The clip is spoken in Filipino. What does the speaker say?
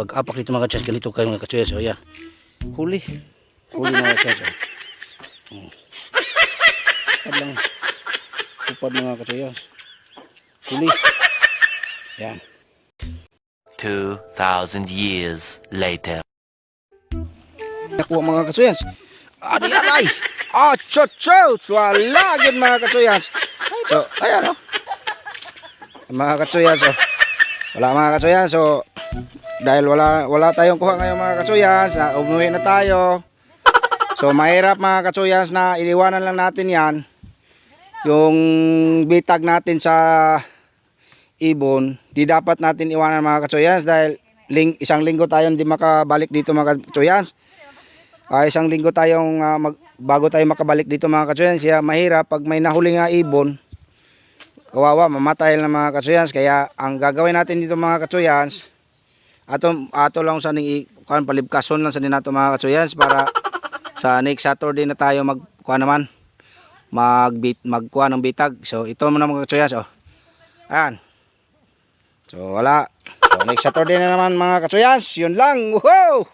mag-apak dito mga katsuyas. Ganito kayo mga katsuyas. O yan. Huli. Huli mga. O. Oh. Upad lang. Upad mga katsuyas. Huli. Yan. 2,000 years later. Nakuha mga katsuyas. Adi aray! Ah, chot! Wala gid mga katsuyas. So, ayan o. Mga katsuyas o. Wala mga katsuyas so dahil wala wala tayong kuha ngayon mga katsuyas, na umuwi na tayo. So mahirap mga katsuyas na iliwanan lang natin 'yan. Yung bitag natin sa ibon, di dapat natin iwanan mga katsuyas dahil ling, isang linggo tayong di makabalik dito mga katsuyas. Ah, isang linggo tayong ah, mag, bago tayo makabalik dito mga katsuyans kaya mahirap pag may nahuli nga ibon kawawa mamatay na mga katsuyans kaya ang gagawin natin dito mga katsuyans ato ato lang sa ning kuan palibkason lang sa din nato mga katsuyans para sa next Saturday na tayo mag kuan naman mag bit magkuha ng bitag. So ito muna mga katsuyans oh. Ayan. So wala. So next Saturday na naman mga katsuyans yun lang. Wow